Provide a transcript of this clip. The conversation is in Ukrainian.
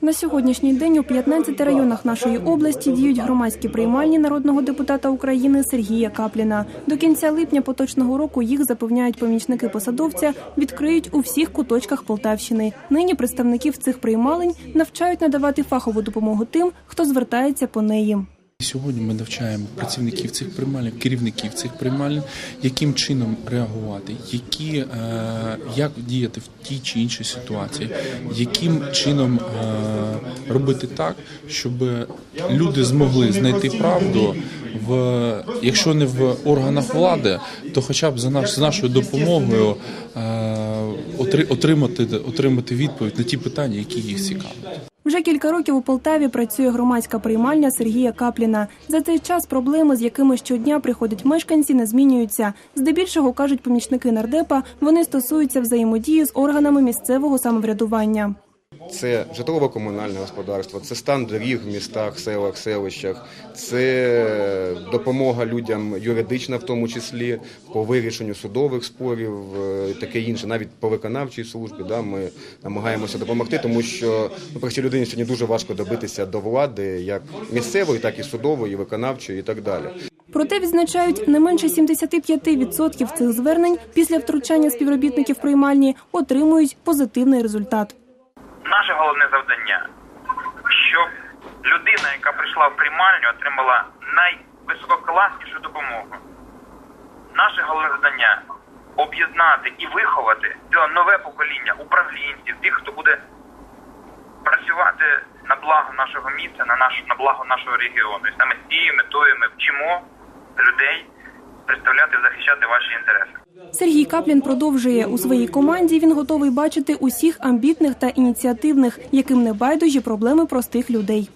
На сьогоднішній день у 15 районах нашої області діють громадські приймальні народного депутата України Сергія Капліна. До кінця липня поточного року їх запевняють помічники посадовця, відкриють у всіх куточках Полтавщини. Нині представників цих приймалень навчають надавати фахову допомогу тим, хто звертається по неї. Сьогодні ми навчаємо працівників цих приймальень, керівників цих приймальень, яким чином реагувати, які, е, як діяти в тій чи іншій ситуації, яким чином е, робити так, щоб люди змогли знайти правду в якщо не в органах влади, то хоча б за наш з нашою допомогою е, отримати, отримати відповідь на ті питання, які їх цікавлять. Вже кілька років у Полтаві працює громадська приймальня Сергія Капліна. За цей час проблеми, з якими щодня приходять мешканці, не змінюються. Здебільшого кажуть помічники нардепа, вони стосуються взаємодії з органами місцевого самоврядування. Це житлово-комунальне господарство, це стан доріг в містах, селах, селищах, це допомога людям юридична, в тому числі по вирішенню судових спорів, е, таке інше, навіть по виконавчій службі. Да, ми намагаємося допомогти, тому що ну, простій людині сьогодні дуже важко добитися до влади, як місцевої, так і судової, виконавчої і так далі. Проте відзначають, не менше 75% цих звернень після втручання співробітників приймальні отримують позитивний результат. Наше головне завдання, щоб людина, яка прийшла в приймальню, отримала найвисококласнішу допомогу. Наше головне завдання об'єднати і виховати це нове покоління управлінців, тих, хто буде працювати на благо нашого міста, на наш на благо нашого регіону. І саме з цією метою ми вчимо людей представляти і захищати ваші інтереси. Сергій Каплін продовжує у своїй команді. Він готовий бачити усіх амбітних та ініціативних, яким не байдужі проблеми простих людей.